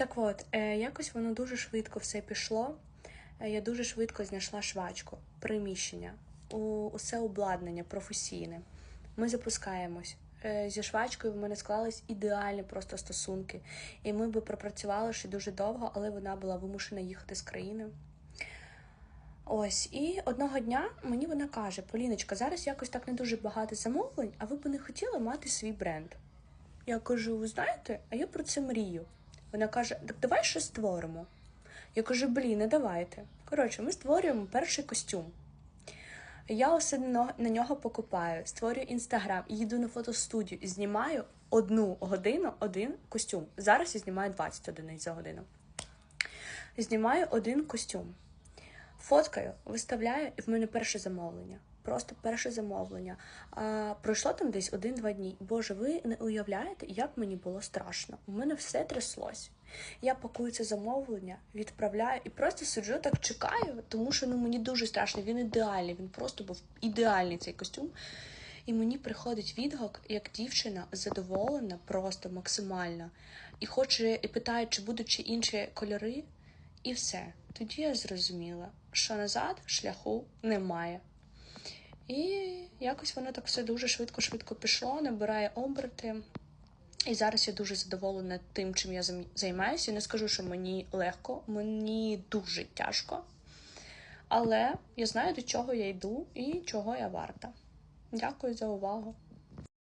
Так от, е, якось воно дуже швидко все пішло. Е, Я дуже швидко знайшла швачку, приміщення, усе обладнання професійне. Ми запускаємось. Е, Зі швачкою в мене склались ідеальні просто стосунки. І ми би пропрацювали ще дуже довго, але вона була вимушена їхати з країни. Ось, і одного дня мені вона каже: Поліночка, зараз якось так не дуже багато замовлень, а ви б не хотіли мати свій бренд. Я кажу: ви знаєте, а я про це мрію. Вона каже: так давай щось створимо. Я кажу, блін, не давайте. Коротше, ми створюємо перший костюм. Я усе на нього покупаю, створюю інстаграм, їду на фотостудію і знімаю одну годину один костюм. Зараз я знімаю 20 одиниць за годину. Знімаю один костюм. Фоткаю, виставляю, і в мене перше замовлення. Просто перше замовлення. А, пройшло там десь один-два дні. Боже, ви не уявляєте, як мені було страшно. У мене все тряслось. Я пакую це замовлення, відправляю і просто сиджу так чекаю, тому що ну мені дуже страшно. Він ідеальний, він просто був ідеальний цей костюм. І мені приходить відгук, як дівчина задоволена, просто максимально, і хоче, і питає, чи будуть чи інші кольори, і все. Тоді я зрозуміла, що назад шляху немає. І якось воно так все дуже швидко-швидко пішло, набирає оберти. І зараз я дуже задоволена тим, чим я займаюся. І Не скажу, що мені легко, мені дуже тяжко. Але я знаю, до чого я йду і чого я варта. Дякую за увагу.